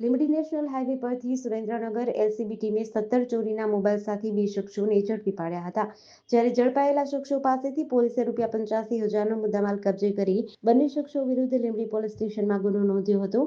Limbdi national highway પરથી Surendranagar LCB ટીમે સત્તર ચોરીના મોબાઈલ સાથે બે શખ્સોને ઝડપી પાડ્યા હતા. જ્યારે ઝડપાયેલા શખ્સો પાસેથી પોલીસે રૂપિયા પંચ્યાસી હજારનો મુદ્દામાલ કબજે કરી બંને શખ્સો વિરુદ્ધ લીંબડી પોલીસ સ્ટેશનમાં ગુનો નોંધ્યો હતો.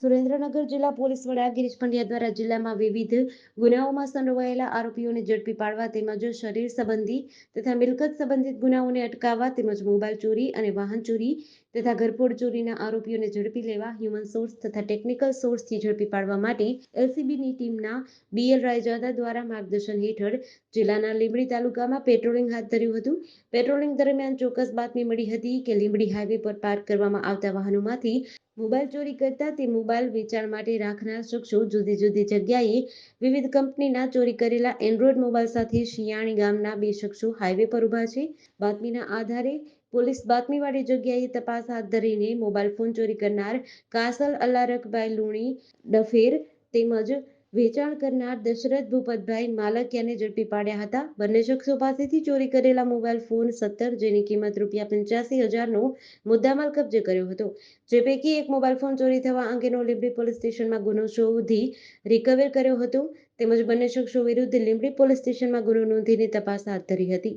સુરેન્દ્રનગર જિલ્લા પોલીસ વડા ગિરીશ પંડ્યા દ્વારા જિલ્લામાં વિવિધ ગુનાઓમાં સંડોવાયેલા આરોપીઓને ઝડપી પાડવા તેમજ શરીર સંબંધી તથા મિલકત સંબંધિત ગુનાઓને અટકાવવા તેમજ મોબાઈલ ચોરી અને વાહન ચોરી તથા ઘરફોડ ચોરીના આરોપીઓને ઝડપી લેવા હ્યુમન સોર્સ તથા ટેકનિકલ સોર્સથી ઝડપી પાડવા માટે એલસીબીની ટીમના બીએલ રાયજાદા દ્વારા માર્ગદર્શન હેઠળ જિલ્લાના લીંબડી તાલુકામાં પેટ્રોલિંગ હાથ ધર્યું હતું. પેટ્રોલિંગ દરમિયાન ચોક્કસ બાતમી મળી હતી કે લીંબડી હાઈવે પર પાર્ક કરવામાં આવતા વાહનોમાંથી મોબાઈલ ચોરી કરતા તે મોબાઈલ વેચાણ માટે રાખનાર શખ્સો જુદી જુદી જગ્યાએ વિવિધ કંપનીના ચોરી કરેલા એન્ડ્રોઈડ મોબાઈલ સાથે શિયાણી ગામના બે શખ્સો હાઈવે પર ઊભા છે. બાતમીના આધારે પોલીસ બાતમીવાળી જગ્યાએ તપાસ હાથ ધરીને મોબાઈલ ફોન ચોરી કરનાર કાસલ અલ્લારકભાઈ લુણી, ડફેર તેમજ વેચાણ કરનાર દશરથ ભૂપતભાઈ માલકિયાને ઝડપી પાડ્યા હતા. બંને શખ્સો પાસેથી ચોરી કરેલા મોબાઈલ ફોન સત્તર જેની કિંમત રૂપિયા પંચ્યાસી હજારનો મુદ્દામાલ કબજે કર્યો હતો. જે પૈકી એક મોબાઈલ ફોન ચોરી થવા અંગેનો લીંબડી પોલીસ સ્ટેશનમાં ગુનો શોધી રિકવર કર્યો હતો. તેમજ બંને શખ્સો વિરુદ્ધ લીંબડી પોલીસ સ્ટેશનમાં ગુનો નોંધીને તપાસ હાથ ધરી હતી.